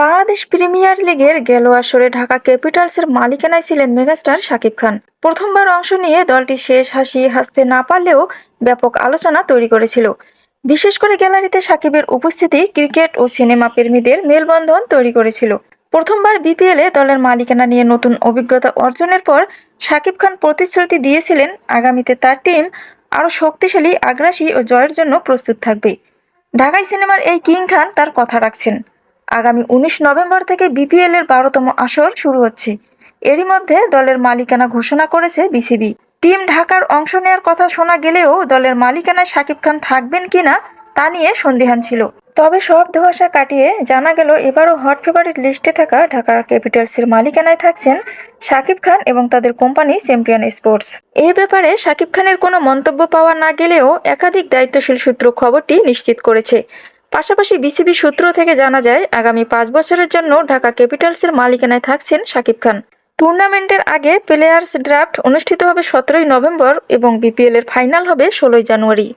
Bangladesh premier লিগের গেল আসরে ঢাকা ক্যাপিটালসের মালিকানায় ছিলেন মেগাস্টার শাকিব খান। প্রথমবার অংশ নিয়ে দলটি শেষ হাসি হাসতে না পারলেও ব্যাপক আলোচনা তৈরি করেছিল। বিশেষ করে গ্যালারিতে সাকিবের উপস্থিতি, ক্রিকেট ও সিনেমা প্রেমীদের মেলবন্ধন তৈরি করেছিল। প্রথমবার বিপিএলে দলের মালিকানা নিয়ে নতুন অভিজ্ঞতা অর্জনের পর শাকিব খান প্রতিশ্রুতি দিয়েছিলেন, আগামীতে তার টিম আরও শক্তিশালী, আগ্রাসী ও জয়ের জন্য প্রস্তুত থাকবে। ঢাকাই সিনেমার এই কিং খান তার কথা রাখছেন। আগামী উনিশ নভেম্বর থেকে বিপিএল এর বারোতম আসর শুরু হচ্ছে। এরই মধ্যে দলের মালিকানা ঘোষণা করেছে বিসিবি। টিম ঢাকার অংশ নেওয়ার কথা শোনা গেলেও দলের মালিকানায় শাকিব খান থাকবেন কিনা তা নিয়ে সন্দিহান ছিল। তবে সব ধোয়াশা কাটিয়ে জানা গেল, এবারও হট ফেভারিট লিস্টে থাকা ঢাকা ক্যাপিটালসের মালিকানায় থাকছেন শাকিব খান এবং তাদের কোম্পানি চ্যাম্পিয়ন স্পোর্টস। এই ব্যাপারে শাকিব খানের কোনো মন্তব্য পাওয়া না গেলেও একাধিক দায়িত্বশীল সূত্র খবরটি নিশ্চিত করেছে। পাশাপাশি বিসিবি সূত্র থেকে জানা যায়, আগামী পাঁচ বছরের জন্য ঢাকা ক্যাপিটালসের মালিকানায় থাকছেন শাকিব খান। টুর্নামেন্টের আগে প্লেয়ার্স ড্রাফট অনুষ্ঠিত হবে সতেরোই নভেম্বর এবং বিপিএল এর ফাইনাল হবে ষোলোই জানুয়ারি।